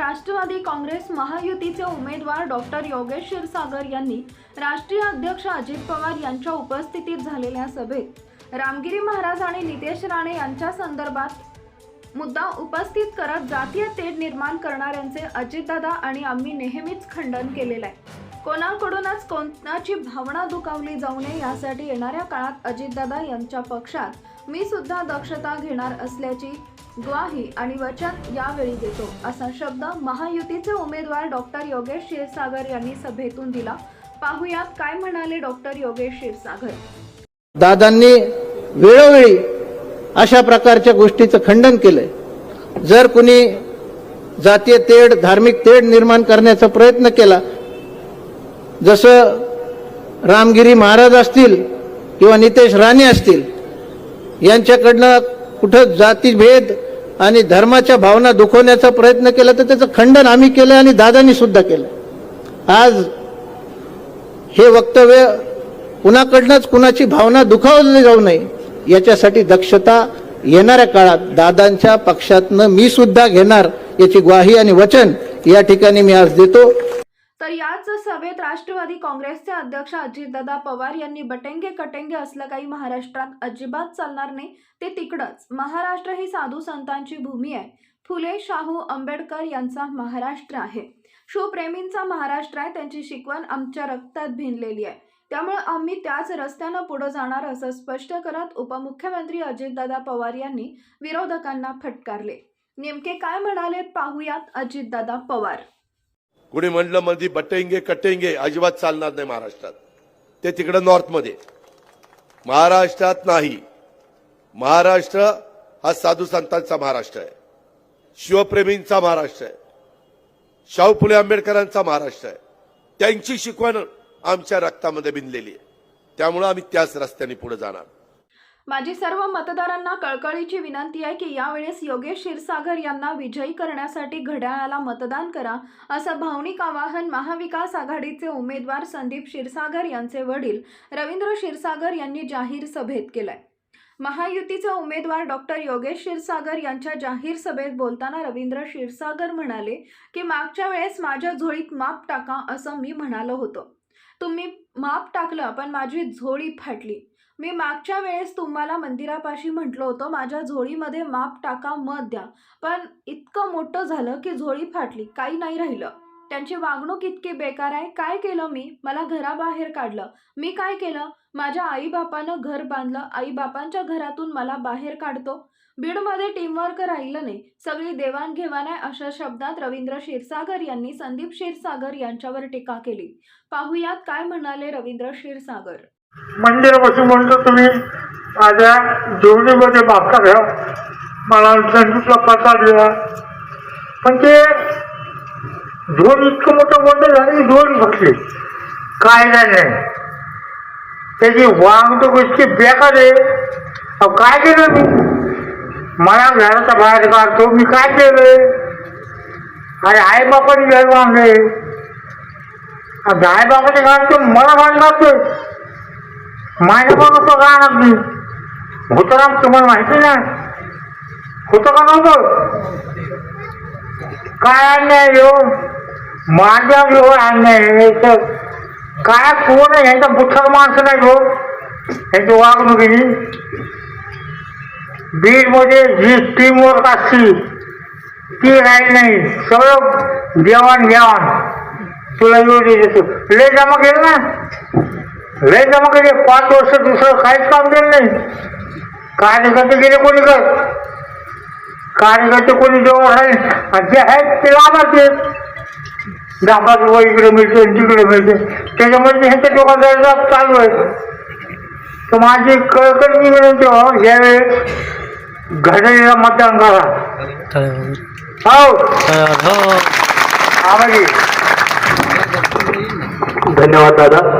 राष्ट्रवादी काँग्रेस महायुतीचे उमेदवार डॉक्टर योगेश क्षीरसागर यांनी राष्ट्रीय अध्यक्ष अजित पवार यांच्या उपस्थितीत झालेल्या सभेत रामगिरी महाराज आणि नितेश राणे यांच्या संदर्भात मुद्दा उपस्थित करत जातीय तेढ निर्माण करणाऱ्यांचे अजितदादा आणि आम्ही नेहमीच खंडन केलेलं आहे. कोणाकडूनच कोणाची भावना दुखावली जाऊ नये यासाठी येणाऱ्या काळात अजितदादा यांच्या पक्षात मी सुद्धा दक्षता घेणार असल्याची ग्वाही आणि वचन यावेळी देतो असा शब्द महायुतीचे उमेदवार डॉक्टर योगेश क्षीरसागर यांनी सभेतून दिला. पाहुयात काय म्हणाले डॉक्टर योगेश क्षीरसागर? दादांनी वेळोवेळी अशा प्रकारच्या गोष्टीचं खंडन केलंय. जर कुणी जातीय तेढ धार्मिक तेढ निर्माण करण्याचा प्रयत्न केला जसं रामगिरी महाराज असतील किंवा नितेश राणे असतील यांच्याकडनं कुठं जातीभेद आणि धर्माच्या भावना दुखवण्याचा प्रयत्न केला तर त्याचं खंडन आम्ही केलं आणि दादांनी सुद्धा केलं आज हे वक्तव्य कुणाकडनंच कुणाची भावना दुखावली जाऊ नये याच्यासाठी दक्षता येणाऱ्या काळात दादांच्या पक्षातनं मी सुद्धा घेणार याची ग्वाही आणि वचन या ठिकाणी मी आज देतो. तर याच सभेत राष्ट्रवादी काँग्रेसचे अध्यक्ष अजितदादा पवार यांनी बटेंगे कटेंगे असलं काही महाराष्ट्रात अजिबात चालणार नाही ते तिकडंच. महाराष्ट्र ही साधू संतांची भूमी आहे. फुले शाहू आंबेडकर यांचा महाराष्ट्र आहे. शिवप्रेमींचा महाराष्ट्र आहे त्यांची शिकवण आमच्या रक्तात भिनलेली आहे. त्यामुळे आम्ही त्याच रस्त्यानं पुढे जाणार असं स्पष्ट करत उपमुख्यमंत्री अजितदादा पवार यांनी विरोधकांना फटकारले. नेमके काय म्हणाले पाहूयात अजितदादा पवार. कुणी म्हणलं मध्ये बटेंगे कटेंगे अजिबात चालणार नाही महाराष्ट्रात. ते तिकडं नॉर्थमध्ये. महाराष्ट्रात नाही. महाराष्ट्र हा साधू संतांचा महाराष्ट्र आहे. शिवप्रेमींचा महाराष्ट्र आहे. शाहू फुले आंबेडकरांचा महाराष्ट्र आहे. त्यांची शिकवण आमच्या रक्तामध्ये भिनलेली आहे. त्यामुळं आम्ही त्याच रस्त्याने पुढे जाणार. माझी सर्व मतदारांना कळकळीची विनंती आहे की यावेळेस योगेश क्षीरसागर यांना विजयी करण्यासाठी घड्याळाला मतदान करा असं भावनिक आवाहन महाविकास आघाडीचे उमेदवार संदीप क्षीरसागर यांचे वडील रवींद्र क्षीरसागर यांनी जाहीर सभेत केलंय. महायुतीचा उमेदवार डॉक्टर योगेश क्षीरसागर यांच्या जाहीर सभेत बोलताना रवींद्र क्षीरसागर म्हणाले की मागच्या वेळेस माझ्या झोळीत माप टाका असं मी म्हणालो होतो. तुम्ही माप टाकलं पण माझी झोळी फाटली. मी मागच्या वेळेस तुम्हाला मंदिरापाशी म्हटलं होतं माझ्या झोळीमध्ये माप टाका मत द्या. पण इतकं मोठं झालं की झोळी फाटली काही नाही राहिलं. त्यांची वागणूक इतकी बेकार आहे काय केलं मी? मला घराबाहेर काढलं. मी काय केलं? माझ्या आईबापानं घर बांधलं आईबापांच्या घरातून मला बाहेर काढतो. बीडमध्ये टीमवर्क राहिलं नाही. सगळी देवाणघेवाण आहे अशा शब्दात रवींद्र क्षीरसागर यांनी संदीप क्षीरसागर यांच्यावर टीका केली. पाहुयात काय म्हणाले रवींद्र क्षीरसागर. मंदिरापासून म्हणतो तुम्ही माझ्या जेवणीमध्ये बापका घ्या. मला संगीतला पत्ता दिला पण ते दोन इतकं मोठं मोठं झालं की दोन फसले काय नाही. त्याची वागणूक इतकी बेकार आहे. अहो काय केलं मी? मला घराचा बाहेर काढतो मी काय केलंय अरे आई बापाने घर बांधले आई बापाने काढतो मला बांधणार माझ्या मग तो गाणार मी होतं ना तुम्हाला माहिती ना? होतं का नव्हतं? काय अन्याय हो? माझ्या हो अन्याय तर काय कोण आहे? यांचा बुथर माणसं नाही हो. ह्याची वागणुकीची बीडमध्ये जी टीमवर्क असती ती राहील नाही. सगळं देवाण घेवाण तुला येऊ देतो लय जमा केलं ना? लय जमा केले. पाच वर्ष दुसरं काहीच काम केलं नाही. कार्यकर्ते गेले कोणी कर कार्यकर्ते कोणी जवळ राहील? आणि जे आहेत ते लाभाचे दहा पाच रुपये इकडे मिळते तिकडे मिळते त्याच्यामध्ये ह्यांच्या डोक्याचा चालू आहे. तर माझी कळकळ मी विनंती हो यावेळेस घड्याळीला मतदान करा. हो. आभारी. धन्यवाद दादा.